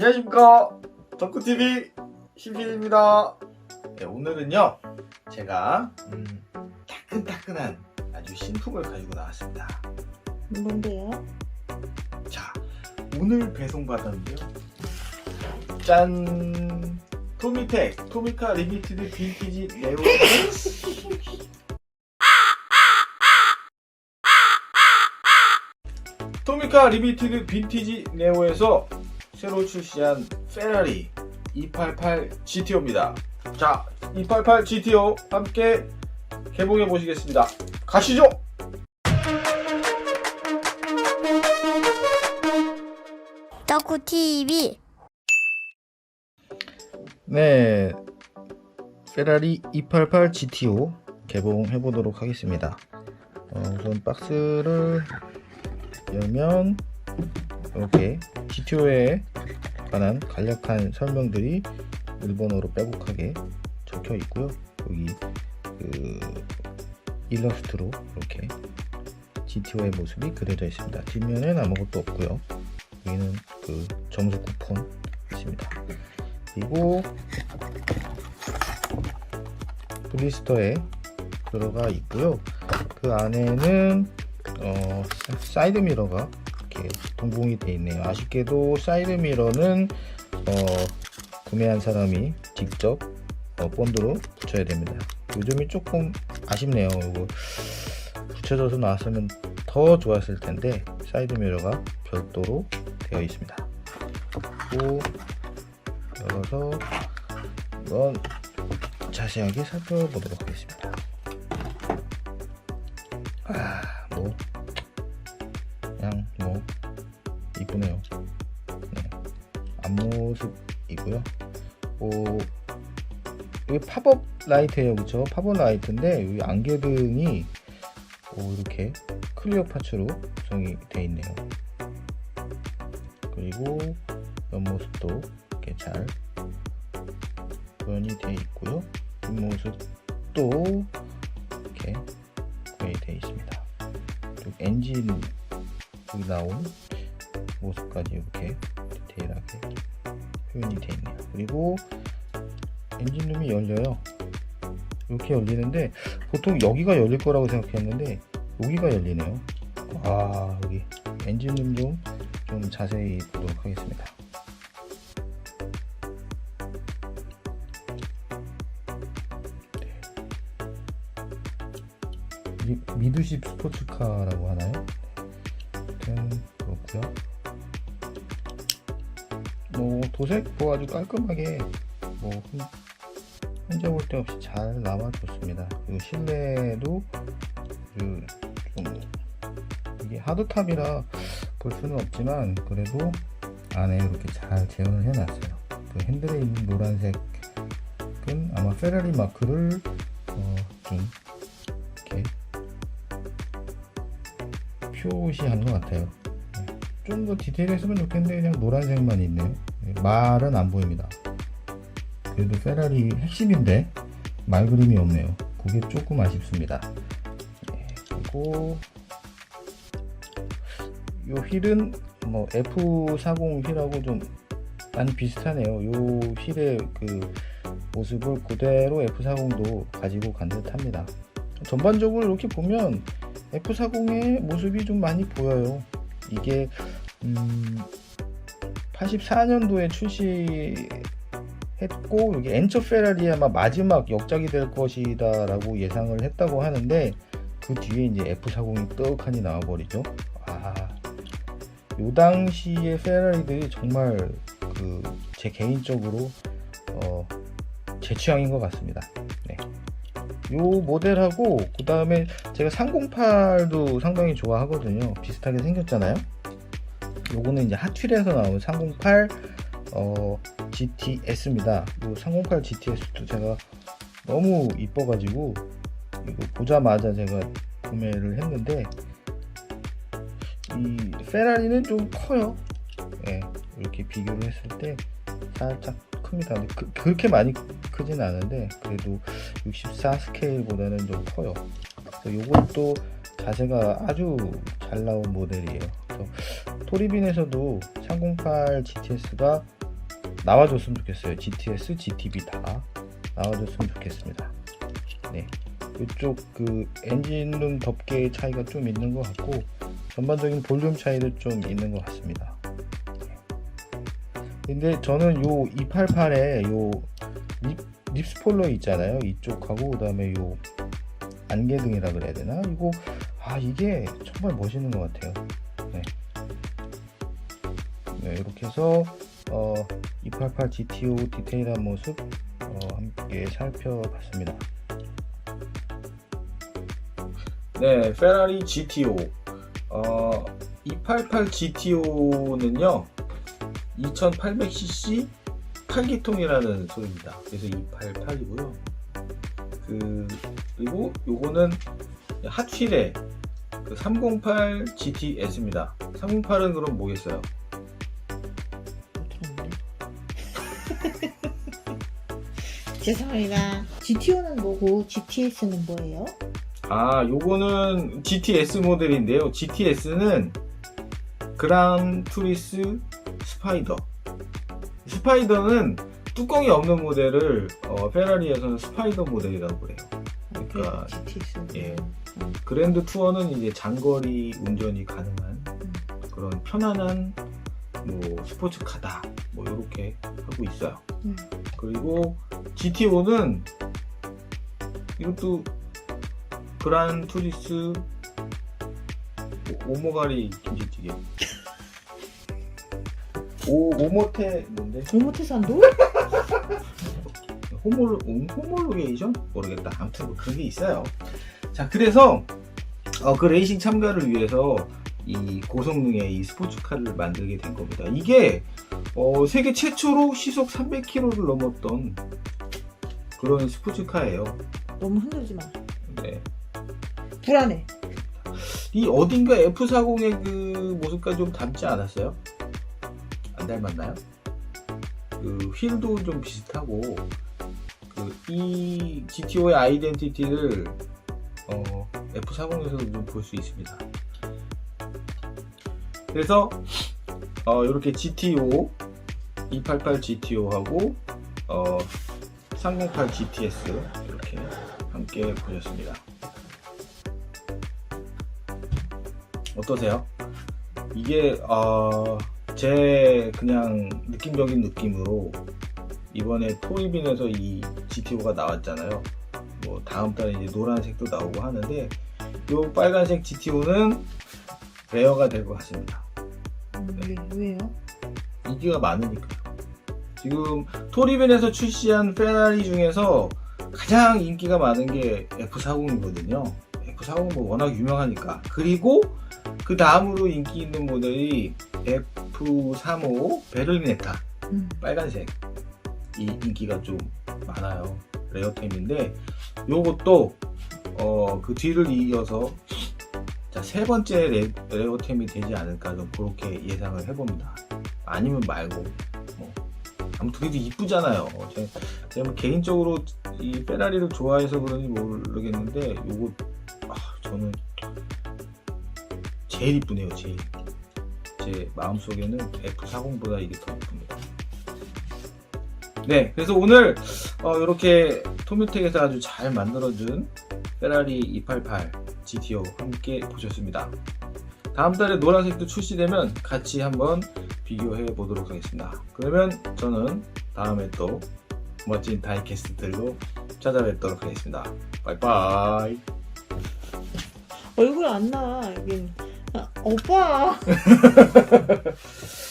안녕하십니까. 덕후TV 신필입니다. 네, 오늘은요 제가 음, 따끈따끈한 아주 신품을 가지고 나왔습니다. 뭔데요? 자 오늘 배송받았는데요. 짠! 토미텍 토미카 리미티드 빈티지 네오 토미카 리미티드 빈티지 네오에서 새로 출시한 페라리 288 GTO입니다. 자, 288 GTO 함께 개봉해 보시겠습니다. 가시죠! 덕후 TV 네, 페라리 288 GTO 개봉해 보도록 하겠습니다. 어, 우선 박스를 열면 이렇게 GTO에 관한 간략한 설명들이 일본어로 빼곡하게 적혀 있고요. 여기 그 일러스트로 이렇게 GTO의 모습이 그려져 있습니다. 뒷면엔 아무것도 없고요. 여기는 그 점수 쿠폰 있습니다. 그리고 블리스터에 들어가 있고요. 그 안에는 어, 사- 사이드 미러가 이렇게 동봉이 되어 있네요. 아쉽게도 사이드 미러는 어, 구매한 사람이 직접 어, 본드로 붙여야 됩니다. 요 점이 조금 아쉽네요. 이거 붙여져서 나왔으면 더 좋았을 텐데 사이드 미러가 별도로 되어 있습니다. 그리고 열어서 이건 자세하게 살펴보도록 하겠습니다. 모습이고요. 뭐 이게 팝업 라이트예요, 그렇죠? 팝업 라이트인데 여기 안개등이 뭐 이렇게 클리어 파츠로 구성이 되어 있네요. 그리고 옆모습도 이렇게 잘 구현이 되어 있고요. 뒷모습도 이렇게 구현이 되어 있습니다. 또 엔진 나온 모습까지 이렇게 디테일하게 표현이 되어 있네요. 그리고 엔진룸이 열려요. 이렇게 열리는데 보통 여기가 열릴 거라고 생각했는데 여기가 열리네요. 아 여기 엔진룸 좀, 좀 자세히 보도록 하겠습니다. 미, 미두십 스포츠카라고 하나요? 아무튼 그렇고요. 뭐 도색 뭐 아주 깔끔하게 뭐 흠- 흔적 올데 없이 잘 남아줬습니다. 그리고 실내도 그 좀 이게 하드탑이라 볼 수는 없지만 그래도 안에 이렇게 잘 재현을 해놨어요. 그 핸들에 있는 노란색은 아마 페라리 마크를 어, 좀 이렇게 표시한 것 같아요. 좀 더 디테일했으면 좋겠는데 그냥 노란색만 있네요. 네, 말은 안 보입니다. 그래도 페라리 핵심인데 말 그림이 없네요. 그게 조금 아쉽습니다. 네, 그리고 요 휠은 뭐 F40 휠하고 좀 많이 비슷하네요. 요 휠의 그 모습을 그대로 F40도 가지고 간 듯합니다. 전반적으로 이렇게 보면 F40의 모습이 좀 많이 보여요. 이게 음, 84년도에 출시했고 여기 엔처 페라리의 아마 마지막 역작이 될 것이다라고 예상을 했다고 하는데 그 뒤에 이제 F40이 떡하니 나와버리죠. 아, 요 당시의 페라리들이 정말 그 제 개인적으로 어, 제 취향인 것 같습니다. 네. 요 모델하고 그 다음에 제가 308도 상당히 좋아하거든요. 비슷하게 생겼잖아요. 요거는 이제 핫휠에서 나온 308 어, GTS입니다. 요308 GTS도 제가 너무 이뻐가지고 이거 보자마자 제가 구매를 했는데 이 페라리는 좀 커요. 예, 이렇게 비교를 했을 때 살짝 큽니다. 근데 그, 그렇게 많이 크진 않은데 그래도 64 스케일보다는 좀 커요. 그래서 요것도 자세가 아주 잘 나온 모델이에요. 토리빈에서도 308 GTS가 나와줬으면 좋겠어요. GTS, GTB 다 나와줬으면 좋겠습니다. 네, 이쪽 그 엔진룸 덮개 차이가 좀 있는 것 같고 전반적인 볼륨 차이도 좀 있는 것 같습니다. 근데 저는 요 288에 요 립, 립 스포일러 있잖아요. 이쪽하고 그다음에 요 안개등이라 그래야 되나? 이거 아 이게 정말 멋있는 것 같아요. 네. 네 이렇게 해서 어, 288 GTO 디테일한 모습 어, 함께 살펴봤습니다. 네, 페라리 GTO. 어, 288 GTO는요, 2800cc 8기통이라는 소리입니다. 그래서 288이고요. 그, 그리고 요거는 핫휠의 그308 GTS입니다. 308은 그럼 뭐겠어요? 죄송합니다. GTO는 뭐고 GTS는 뭐예요? 아, 요거는 GTS 모델인데요. GTS는 그랑 투리스 스파이더. 스파이더는 뚜껑이 없는 모델을 어, 페라리에서는 스파이더 모델이라고 그래요. 그러니까 GTS. 예. 그랜드 투어는 이제 장거리 운전이 가능한 그런 편안한 뭐 스포츠카다. 뭐 이렇게 하고 있어요. 음. 그리고 GTO는 이것도 그란 투리스 오- 오모가리 김치찌개. 오 오모테 뭔데? 오모테산도? 호몰 음, 호몰로게이션? 모르겠다. 아무튼 뭐 그런 게 있어요. 자 그래서 어, 그 레이싱 참가를 위해서 이 고성능의 이 스포츠카를 만들게 된 겁니다. 이게 어, 세계 최초로 시속 300km를 넘었던 그런 스포츠카예요 너무 흔들지 마. 네. 불안해. 이 어딘가 F40의 그 모습과 좀 닮지 않았어요? 안 닮았나요? 그 휠도 좀 비슷하고 그 이 GTO의 아이덴티티를 어, F40에서도 좀 볼 수 있습니다. 그래서 어, 이렇게 GTO 288 GTO하고 어, 308 GTS 이렇게 함께 보셨습니다. 어떠세요? 이게 어, 제 그냥 느낌적인 느낌으로 이번에 토리빈에서 이 GTO가 나왔잖아요. 뭐 다음 달에 이제 노란색도 나오고 하는데 이 빨간색 GTO는 레어가 될 것 같습니다. 음, 왜, 왜요? 인기가 많으니까요. 지금 토리벤에서 출시한 페라리 중에서 가장 인기가 많은 게 F40이거든요. F40은 뭐 워낙 유명하니까. 그리고 그 다음으로 인기 있는 모델이 F35 베를리네타 음. 빨간색 이 인기가 좀 많아요. 레어템인데 요것도 어, 그 뒤를 이어서 자, 세 번째 레, 레어템이 되지 않을까 좀 그렇게 예상을 해봅니다. 아니면 말고 뭐 아무튼 그래도 이쁘잖아요. 제, 제가 뭐 개인적으로 이 페라리를 좋아해서 그런지 모르겠는데 요거 아, 저는 제일 이쁘네요. 제일 제 마음속에는 F40보다 이게 더 이쁩니다. 네, 그래서 오늘 어, 이렇게 토뮤텍에서 아주 잘 만들어준 페라리 288 GTO 함께 보셨습니다. 다음 달에 노란색도 출시되면 같이 한번 비교해 보도록 하겠습니다. 그러면 저는 다음에 또 멋진 다이캐스트들로 찾아뵙도록 하겠습니다. 바이바이. 얼굴 안 나. 여긴. 아, 오빠.